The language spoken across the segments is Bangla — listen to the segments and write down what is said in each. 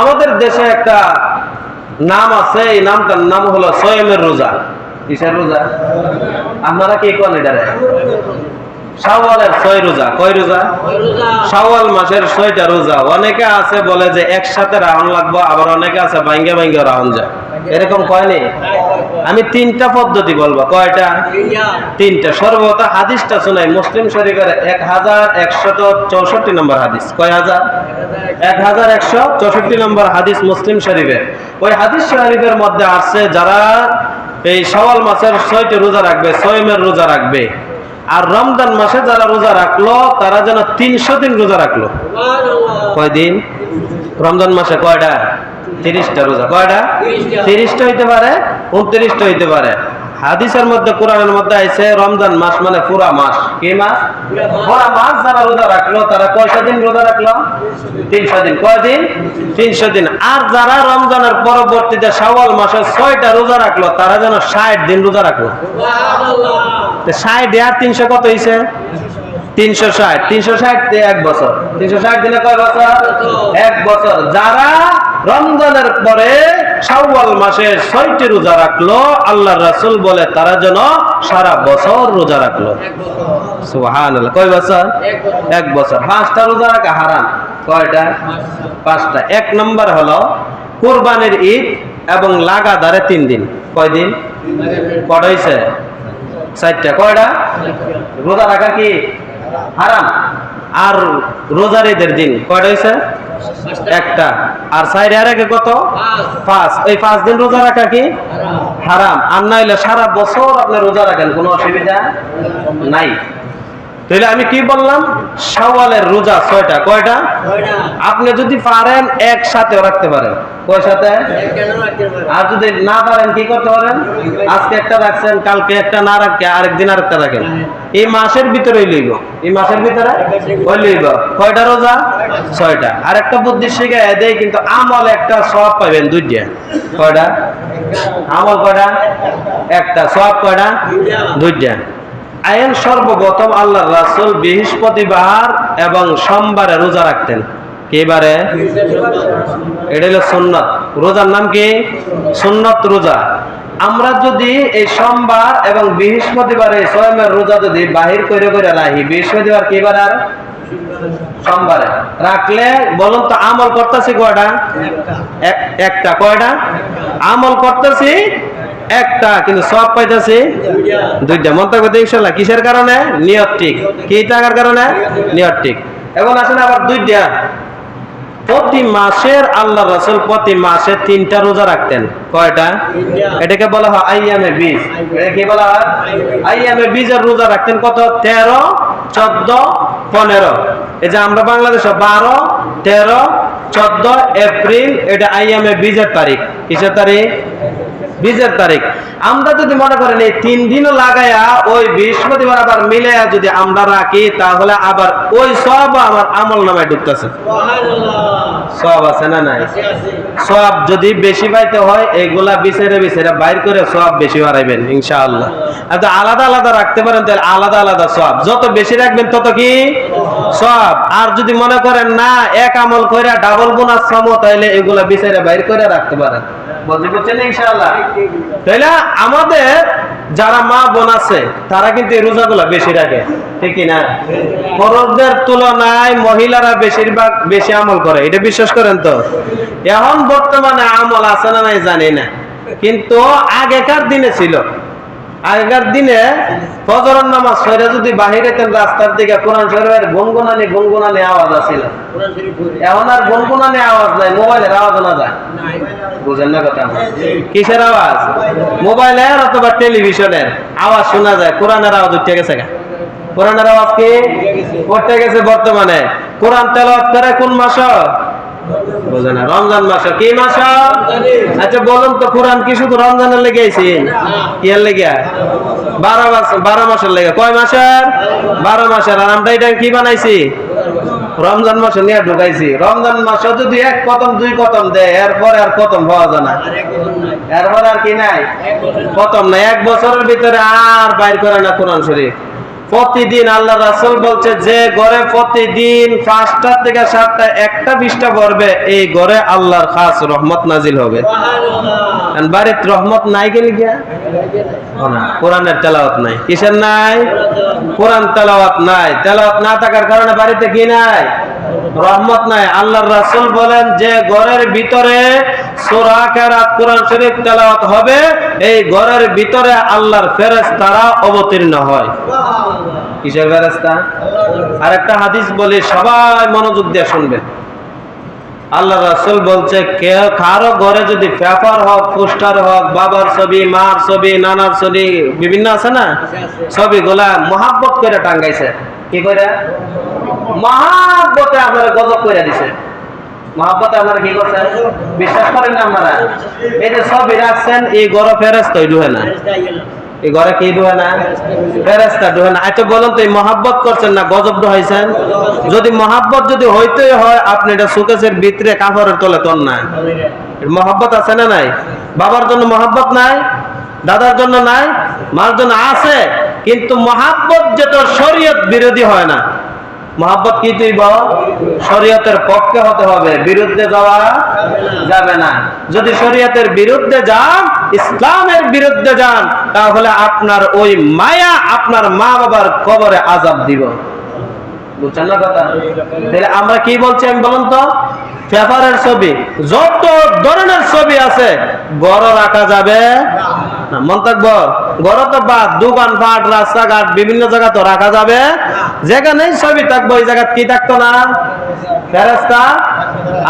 আমাদের দেশে একটা নাম আছে, এই নামটার নাম হলো সোয়েমের রোজা। কিসের রোজা? আপনারা কি কোন এটারে? শাওয়ালের ছয় রোজা। কয় রোজা? শাওয়াল মাসের ছয়টা রোজা। অনেকে আছে বলে যে একসাথে রাহন লাগবো, আবার অনেকে আছে ভাঙ্গে ভাঙ্গে রাহন এরকম কয়নি? আমি তিনটা পদ্ধতি বলব। কয়টা? তিনটা। সর্বত হাদিসটা শোনাই। মুসলিম শরীফের এক হাজার একশত চৌষট্টি নম্বর হাদিস। কয় হাজার? এক হাজার একশো চৌষট্টি নম্বর হাদিস মুসলিম শরীফের। ওই হাদিস শরীফের মধ্যে আসছে যারা এই সওয়াল মাসের ছয়টি রোজা রাখবে ছয়মের রোজা রাখবে আর রমজান মাসে যারা রোজা রাখল তারা যেন তিনশো দিন রোজা রাখল। কয়দিন? রমজান মাসে কয়টা? তিরিশটা রোজা। কয়টা? তিরিশটা। হইতে পারে উনত্রিশটা হইতে পারে। হাদিসের মধ্যে কোরআনের মধ্যে আইছে রমজান মাস মানে পুরা মাস। কি মাস? পুরা মাস। যারা রোজা রাখল তারা কয়টা দিন রোজা রাখল? তিনশো দিন। কয়দিন তিনশো দিন। আর যারা রমজানের পরবর্তীতে শাওয়াল মাসে ছয়টা রোজা রাখল তারা যেন ষাট দিন রোজা রাখল। ষাট আর তিনশো কত হয়েছে তিনশো ষাট। তিনশো ষাট এক বছর। তিনশো ষাট দিনে কয় বছর। এক বছর। যারা রমজানের পরে শাওয়াল মাসে ছয়টি রোজা রাখল আল্লাহ রাসূল বলে তারা যেন সারা বছর রোজা রাখল। সুবহানাল্লাহ। কয় বছর? এক বছর। পাঁচটা রোজা রাখা হারাম। কয়টা? পাঁচটা। এক নম্বর হলো কোরবানির ঈদ এবং লাগাতারে তিন দিন। কয় দিন? কটা হয়েছে চারটা। কয়টা? রোজা রাখা কি? হারাম। আর রোজার ঈদের দিন কয়টা হয়েছে একটা। আর সাইডে আর আগে কত? পাঁচ। এই পাঁচ দিন রোজা রাখা কি? হারাম। আর না হইলে সারা বছর আপনি রোজা রাখেন, কোনো অসুবিধা নাই। তাহলে আমি কি বললাম? সওয়ালের রোজা ছয়টা কয়টা? আপনি যদি পারেন একসাথে রাখতে পারেন। কয় সাথে? আর যদি না পারেন কি করতে পারেন? আজকে একটা রাখছেন কালকে একটা না রাখে আরেকদিন আরেকটা রাখেন। এই মাসের ভিতরে লইব। এই মাসের ভিতরে ওই লইব। কয়টা রোজা? ছয়টা। আর একটা বুদ্ধি শিখে দেয় কিন্তু আমল একটা সব পাবেন দুইটা। কয়টা? আমল কয়টা? একটা। সব কয়টা? দুইটা। আইন সর্বপ্রথম আল্লাহ রাসুল বৃহস্পতিবার এবং সোমবারে রোজা রাখতেন। কিবারে এটা হলো সুন্নত। রোজার নাম কি? সুন্নত রোজা। আমরা যদি এই সোমবার এবং বৃহস্পতিবারে স্বয়মের রোজা যদি বাহির করে করে রাখি, বৃহস্পতিবার কিবার আর সোমবারে। রাখলে বলুন তো আমল করতেছি কয়টা? এক- একটা। কয়টা? আমল করতেছি একটা, কিন্তু সব পাইতেছি দুইটা। মন থাকবে ইনশাল্লাহ। কিসের কারণে? নিয়ত ঠিক। কি টাকার কারণে? নিয়ত ঠিক। এখন আসেন আবার দুইটা। প্রতি মাসের আল্লাহ রাসূল প্রতি মাসে তিনটা রোজা রাখতেন। কয়টা? এটাকে বলা হয় আইয়ামে বীজ। কি বলা হয়? আইয়ামে বীজের রোজা রাখতেন কত? তেরো, চোদ্দ, পনেরো। এই যে আমরা বাংলাদেশে বারো, তেরো, চোদ্দ, এপ্রিল, এটা আইয়ামে বীজের তারিখ। কিসের তারিখ? বীজের তারিখ। আমরা যদি মনে করেন এই তিন দিনও লাগাইয়া ওই বৃহস্পতিবার আবার মিলাইয়া যদি আমরা রাখি, তাহলে আবার ওই সব আমার আমল নামায় ঢুকতেছে সব আছে না নাই? সব যদি বেশি পাইতে হয়, এগুলা বাইর করে সব বেশি ইনশাআল্লাহ। আলাদা আলাদা রাখতে পারেন, তাহলে আলাদা আলাদা সব। যত বেশি রাখবেন, তত কি? সব। আর যদি মনে করেন না, এক আমল করে ডাবল বোনাস সম তাহলে এগুলা বিছেরে বাইর করে রাখতে পারেন। তাইলে আমাদের যারা মা বোন আছে, তারা কিন্তু এই রোজাগুলা বেশি রাখে। ঠিক না? পুরুষদের তুলনায় মহিলারা বেশিরভাগ বেশি আমল করে। এটা বিশ্বাস করেন তো? এখন বর্তমানে আমল আছে না নাই জানি না। কিন্তু আগেকার দিনে ছিল। আগেকার দিনে ফজরের নামাজ সরে যদি বাহিরে তেন রাস্তার দিকে কোরআন শরীফের গুনগুনানি গুনগুনানি আওয়াজ আছিল। এখন আর গুনগুনানি আওয়াজ নাই মোবাইলের আওয়াজ না যায়। বুঝেন না কথা কিসের আওয়াজ? মোবাইলের অথবা টেলিভিশনের আওয়াজ শোনা যায় কোরআনের আওয়াজ উঠে গেছে কোরআনের আওয়াজ কি? উঠে গেছে বর্তমানে। কোরআন তেলাওয়াত করে কোন মাস? আচ্ছা রমজান মাসে নিয়ে ঢুকাইছি। রমজান মাসে যদি এক কদম, দুই কদম দেয়, এরপরে আর কদম পাওয়া যায় না। এরপরে আর কি নাই? কদম নাই। এক বছরের ভিতরে আর বাইর করে না কোরআন শরীফ। প্রতিদিন আল্লাহ রাসুল বলছে যে ঘরে প্রতিদিন পাঁচটা থেকে সাতটা একটা বিশটা পড়বে এই ঘরে আল্লাহর খাস রহমত নাজিল হবে। বাড়িতে রহমত নাই গেলি গিয়া? কোরআনের তেলাওয়াত নাই। কিসের নাই? কোরআন তেলাওয়াত নাই। তেলাওয়াত না থাকার কারণে বাড়িতে কি নাই? রহমত নাই। আল্লাহর রাসূল বলেন যে ঘরের ভিতরে হবে, এই ঘরের ভিতরে আল্লাহর অবতীর্ণ হয়। কিসের ফেরেশতা? আরেকটা হাদিস সবাই মনোযোগ দিয়ে আল্লাহ রাসূল বলছে কারও ঘরে যদি পেপার হোক, পোস্টার হোক, বাবার ছবি, মার ছবি, নানার ছবি, বিভিন্ন আছে না? ছবি ছবিগুলা মহাব্বত করে টাঙ্গাইছে। কি করে? মহাব্বতে আপনারা গজব করে দিছে। আচ্ছা মহাব্বত করছেন না, গজব যদি মহাব্বত যদি হইতেই হয়, আপনি এটা সুকেশের ভিতরে কাপড়ের তলে তন না। মহাব্বত আছে না নাই? বাবার জন্য মহাব্বত নাই? দাদার জন্য নাই? মার জন্য আছে? কিন্তু মহাব্বত যেটা শরীয়ত বিরোধী হয় না। মহাব্বত কি তুই বল? শরীয়তের পক্ষে হতে হবে, বিরুদ্ধে যাওয়া যাবে না। যদি শরীয়তের বিরুদ্ধে যান, ইসলামের বিরুদ্ধে যান, তাহলে আপনার ওই মায়া আপনার মা বাবার কবরে আজাব দিব। বুঝছেন না কথা। তাহলে আমরা কি বলছি আমি বলুন তো? পেপারের ছবি, যত ধরনের ছবি আছে, গড় রাখা যাবে না। মন গড় তো বাদ, দোকান পাট, রাস্তাঘাট, বিভিন্ন জায়গা তো রাখা যাবে। যেখানেই ছবি থাকব, ওই জায়গা কি থাকতো না? ফেরেস্তা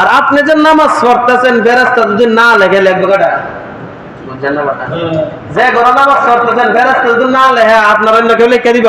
আর আপনি যে নামাজ পড়তেছেন ফেরেস্তা যদি না লেখে, লিখব কেটা যে ঘরে নামাজ পড়তেছেন ফেরেস্তা যদি না লেখে, আপনার অন্য কেউ লিখে দিব?